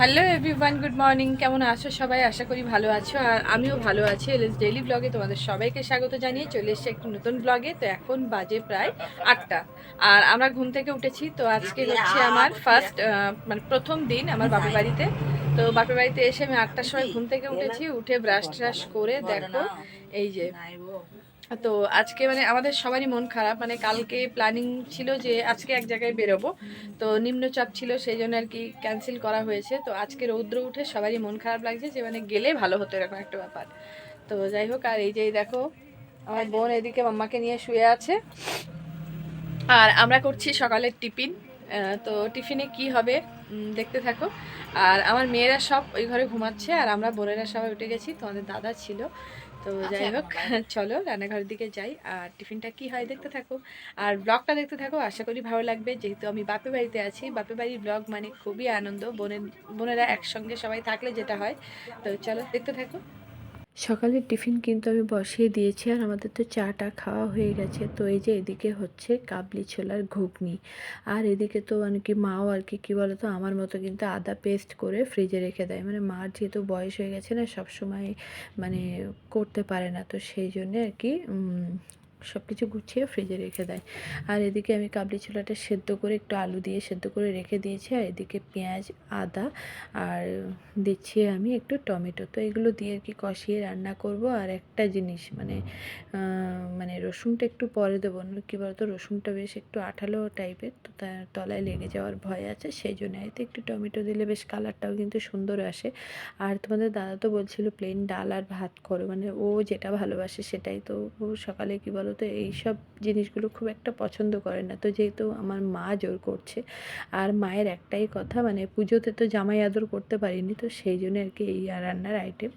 Hello everyone good morning কেমন আছো সবাই? আশা করি ভালো আছো। আর আমিও ভালো আছি। এলএস ডেইলি ব্লগে তোমাদের সবাইকে স্বাগত জানিয়ে চলে এসেছি একটি নতুন ব্লগে তো এখন বাজে প্রায় আটটা। আর আমরা ঘুম থেকে উঠেছি। তো আজকে হচ্ছে আমার ফার্স্ট মানে প্রথম দিন আমার বাপের বাড়িতে। তো বাপের বাড়িতে এসে আমি আটটার সময় ঘুম থেকে উঠেছি। উঠে ব্রাশ ট্রাশ করে দেখো। এই যে তো আজকে মানে আমাদের সবারই মন খারাপ মানে কালকে প্ল্যানিং ছিল যে আজকে এক জায়গায় বেরোবো। তো নিম্নচাপ ছিল, সেই জন্য আর কি ক্যান্সেল করা হয়েছে। তো আজকে রৌদ্র উঠে সবারই মন খারাপ লাগছে যে মানে গেলে ভালো হতো এরকম একটা ব্যাপার। তো যাই হোক, আর এই যে দেখো, আমার বোন এদিকে মাম্মাকে নিয়ে শুয়ে আছে। আর আমরা করছি সকালের টিফিন। তো টিফিনে কি হবে? দেখতে থাকো। আর আমার মেয়েরা সব ওই ঘরে ঘুমাচ্ছে আর আমরা বোনেরা সবাই উঠে গেছি তোমাদের দাদা ছিল। তো যাই হোক চলো রান্নাঘরের দিকে যাই। আর টিফিনটা কি হয় দেখতে থাকো। আর ব্লগটা দেখতে থাকো আশা করি ভালো লাগবে। যেহেতু আমি বাপে বাড়িতে আছি বাপে বাড়ির ব্লগ মানে খুবই আনন্দ। বোনের বোনেরা একসঙ্গে সবাই থাকলে যেটা হয়। তো চলো দেখতে থাকো। সকালের টিফিন কিন্তু আমি বসিয়ে দিয়েছি আর আমাদের তো চাটা খাওয়া হয়ে গেছে। তো এই যে এদিকে হচ্ছে কাবলি ছোলার ঘুগনি। আর এদিকে তো মানে কি মাও আর কি, কী বলতো, আমার মতো কিন্তু আদা পেস্ট করে ফ্রিজে রেখে দেয়। মানে মার যেহেতু বয়স হয়ে গেছে না, সবসময় মানে করতে পারে না। তো সেই জন্যে আর কি সব কিছু গুছিয়ে ফ্রিজে রেখে দেয়। আর এদিকে আমি কাবলি ছোলাটা সেদ্ধ করে একটু আলু দিয়ে সেদ্ধ করে রেখে দিয়েছি, আর এদিকে পেঁয়াজ, আদা, আর দিচ্ছি আমি একটু টমেটো। তো এগুলো দিয়ে আর কি কষিয়ে রান্না করব। আর একটা জিনিস মানে মানে রসুনটা একটু পরে দেবো। না, কী বলতো, রসুনটা বেশ একটু আঠালো টাইপের তো তার তলায় লেগে যাওয়ার ভয় আছে, সেই জন্য হয়তো একটু টমেটো দিলে বেশ কালারটাও কিন্তু সুন্দর আসে। আর তোমাদের দাদা তো বলছিল প্লেন ডাল আর ভাত করো। মানে ও যেটা ভালোবাসে সেটাই। তো সকালে কী বলো তো এইসব জিনিসগুলো খুব একটা পছন্দ করে না। তো যেহেতু আমার মা জোর করছে, আর মায়ের একটাই কথা মানে পুজোতে তো জামাই আদর করতে পারিনি, তো সেই জন্য আর কি এই রান্নার আইটেম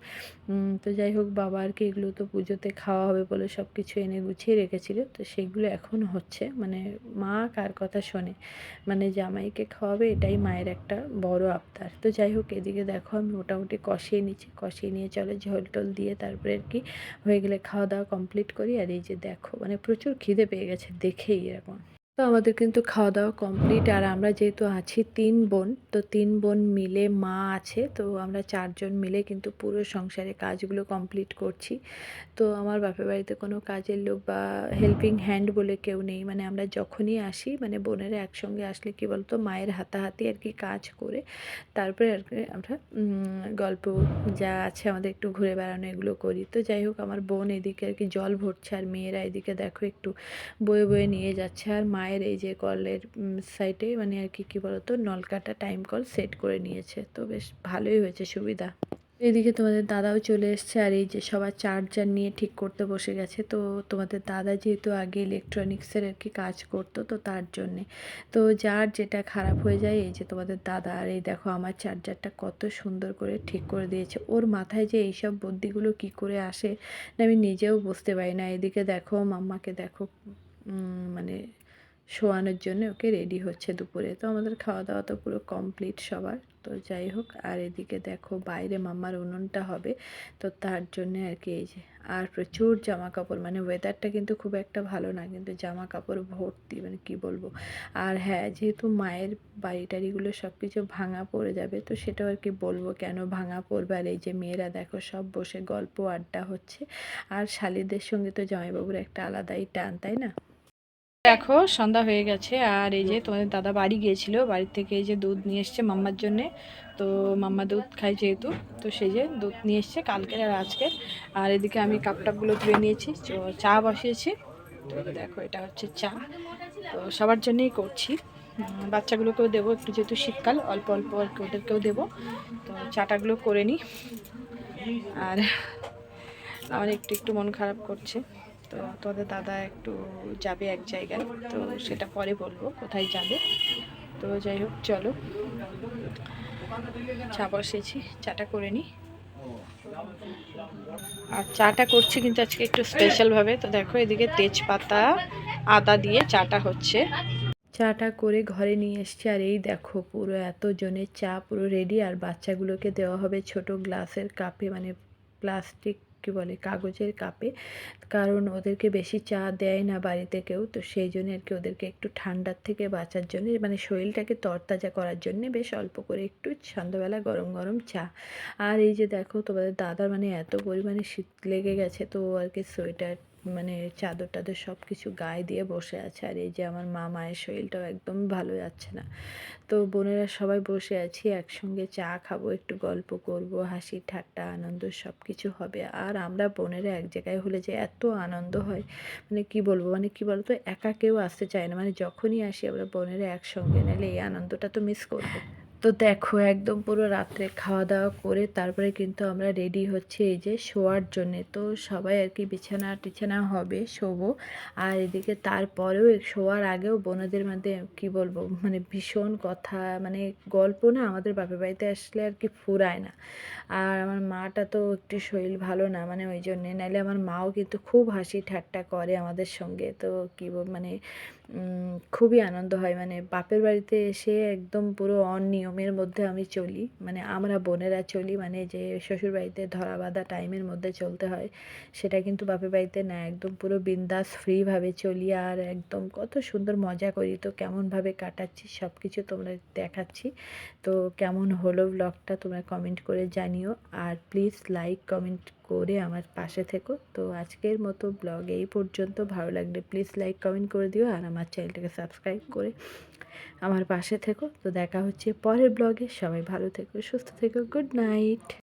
তো যাই হোক, বাবা আর কি এগুলো তো পুজোতে খাওয়া হবে বলে সব কিছু এনে গুছিয়ে রেখেছিল, তো সেগুলো এখন হচ্ছে। মানে মা কার কথা শোনে? মানে জামাইকে খাওয়াবে, এটাই মায়ের একটা বড় আবদার। তো যাই হোক, এদিকে দেখো আমি মোটামুটি কষিয়ে নিচ্ছি, কষিয়ে নিয়ে চলে ঝোল টোল দিয়ে তারপরে আর কি হয়ে গেলে খাওয়া দাওয়া কমপ্লিট করি। আর এই যে দেখো মানে প্রচুর খিদে পেয়ে গেছে দেখেই এরকম। তো আমাদের কিন্তু খাওয়া দাওয়া কমপ্লিট আর আমরা যেহেতু আছি তিন বোন, তো তিন বোন মিলে মা আছে, তো আমরা চারজন মিলে কিন্তু পুরো সংসারে কাজগুলো কমপ্লিট করছি। তো আমার বাপের বাড়িতে কোনো কাজের লোক বা হেল্পিং হ্যান্ড বলে কেউ নেই মানে আমরা যখনই আসি মানে বোনেরা একসঙ্গে আসলে কি বলতো, মায়ের হাতাহাতি আর কি কাজ করে, তারপরে আর কি আমরা গল্প যা আছে আমাদের একটু ঘুরে বেড়ানো এগুলো করি। তো যাই হোক, আমার বোন এদিকে আর কি জল ভরছে, আর মেয়েরা এদিকে দেখো একটু বয়ে বয়ে নিয়ে যাচ্ছে, আর মায়ের এই যে কলের সাইডে মানে আর কি, কী বলতো, নলকাটা টাইম কল সেট করে নিয়েছে। তো বেশ ভালোই হয়েছে, সুবিধা। এদিকে তোমাদের দাদাও চলে এসছে, আর এই যে সবার চার্জার নিয়ে ঠিক করতে বসে গেছে। তো তোমাদের দাদা যেহেতু আগে ইলেকট্রনিক্সের আর কি কাজ করতো, তো তার জন্যে। তো যার যেটা খারাপ হয়ে যায়, এই যে তোমাদের দাদা, আর এই দেখো আমার চার্জারটা কত সুন্দর করে ঠিক করে দিয়েছে। ওর মাথায় যে এইসব বুদ্ধিগুলো কি করে আসে না আমি নিজেও বুঝতে পারি না। এদিকে দেখো, মাম্মাকে দেখো মানে শোয়ানোর জন্য ওকে রেডি হচ্ছে দুপুরে। তো আমাদের খাওয়া দাওয়া তো পুরো কমপ্লিট সবার। তো যাই হোক, আর এদিকে দেখো বাইরে মাম্মার উনুনটা হবে। তো তার জন্য আর কি এই যে, আর প্রচুর জামা কাপড় মানে ওয়েদারটা কিন্তু খুব একটা ভালো না, কিন্তু জামা কাপড় ভর্তি মানে কি বলব। আর হ্যাঁ যেহেতু মায়ের বাড়ি টাড়িগুলো সব কিছু ভাঙা পড়ে যাবে, তো সেটাও আর কি বলব কেন ভাঙা পড়বে। আর এই যে মেয়েরা দেখো সব বসে গল্প আড্ডা হচ্ছে। আর শালিদের সঙ্গে তো জামাইবাবুর একটা আলাদাই টান, তাই না? দেখো, সন্ধ্যা হয়ে গেছে, আর এই যে তোমাদের দাদা বাড়ি গিয়েছিল, বাড়ি থেকে এই যে দুধ নিয়ে এসছে মাম্মার জন্যে। তো মাম্মা দুধ খায় যেহেতু, তো সেই যে দুধ নিয়ে এসছে কালকের আর আজকের আর এদিকে আমি কাপ টাপগুলো ধুয়ে নিয়েছি তো চা বসিয়েছি। তো দেখো, এটা হচ্ছে চা। তো সবার জন্যই করছি। বাচ্চাগুলোকেও দেবো, একটু যেহেতু শীতকাল, অল্প অল্প আর ওদেরকেও দেবো। তো চাটাগুলো করে নিই আর আমার একটু একটু মন খারাপ করছে। তো তোদের দাদা একটু যাবে এক জায়গায়, তো সেটা পরে বলব কোথায় যাবে। তো যাই হোক, চলো। চা বসেছি, চাটা করে নিই আর চাটা করছি কিন্তু আজকে একটু স্পেশালভাবে তো দেখো এদিকে তেজপাতা, আদা দিয়ে চাটা হচ্ছে। চাটা করে ঘরে নিয়ে এসছি, আর এই দেখো পুরো এত জনের চা পুরো রেডি আর বাচ্চাগুলোকে দেওয়া হবে ছোট গ্লাসের কাপে মানে প্লাস্টিক কী বলে, কাগজের কাপে। কারণ ওদেরকে বেশি চা দেয় না বাড়িতে কেউ, তো সেই জন্য আর কি ওদেরকে একটু ঠান্ডার থেকে বাঁচার জন্য মানে শরীরটাকে তরতাজা করার জন্য বেশ অল্প করে একটু সন্ধ্যাবেলা গরম গরম চা। আর এই যে দেখো তোমাদের দাদার মানে এত পরিমাণে শীত লেগে গেছে, তো আর কি সোয়েটার মানে চাদর টাদর সব কিছু গায়ে দিয়ে বসে আছে। আর এই যে আমার মা, মায়ের শরীরটাও একদম ভালো যাচ্ছে না। তো বোনেরা সবাই বসে আছি, একসঙ্গে চা খাব, একটু গল্প করব হাসি ঠাট্টা, আনন্দ সব কিছু হবে। আর আমরা বোনেরা এক জায়গায় হলে যে এত আনন্দ হয় মানে কি বলব মানে কি বলতো, একা কেউ আসতে চায় না। মানে যখনই আসি আমরা বোনেরা একসঙ্গে, নাহলে এই আনন্দটা তো মিস করব। তো দেখো, একদম পুরো রাত্রে খাওয়া দাওয়া করে তারপরে কিন্তু আমরা রেডি হচ্ছে এই যে শোয়ার জন্যে। তো সবাই আর কি বিছানা টিছানা হবে, শোবো। আর এদিকে তারপরেও শোয়ার আগেও বোনদের মধ্যে কি বলব মানে ভীষণ কথা মানে গল্প না আমাদের বাপের বাড়িতে আসলে আর কি ফুরায় না। আর আমার মাটা তো একটু শরীর ভালো না মানে ওই জন্যে। নাহলে আমার মাও কিন্তু খুব হাসি ঠাট্টা করে আমাদের সঙ্গে। তো কী মানে খুবই আনন্দ হয়। মানে বাপের বাড়িতে এসে একদম পুরো অনিয়মের মধ্যে আমি চলি। মানে আমরা বোনেরা চলি। মানে যে শ্বশুর বাড়িতে ধরা বাঁধা টাইমের মধ্যে চলতে হয়, সেটা কিন্তু বাপের বাড়িতে না, একদম পুরো বিন্দাস ফ্রিভাবে চলি। আর একদম কত সুন্দর মজা করি। তো কেমনভাবে কাটাচ্ছি সব কিছু তোমরা দেখাচ্ছি। তো কেমন হলো ব্লগটা তোমরা কমেন্ট করে জানিও। আর প্লিজ লাইক কমেন্ট করে আমার পাশে থেকো। তো আজকের মতো ব্লগ এই পর্যন্ত। ভালো লাগলে প্লিজ লাইক কমেন্ট করে দিও আর আমার চ্যানেলটাকে সাবস্ক্রাইব করে আমার পাশে থেকো। তো দেখা হচ্ছে পরের ব্লগে। সবাই ভালো থেকো, সুস্থ থেকো গুড নাইট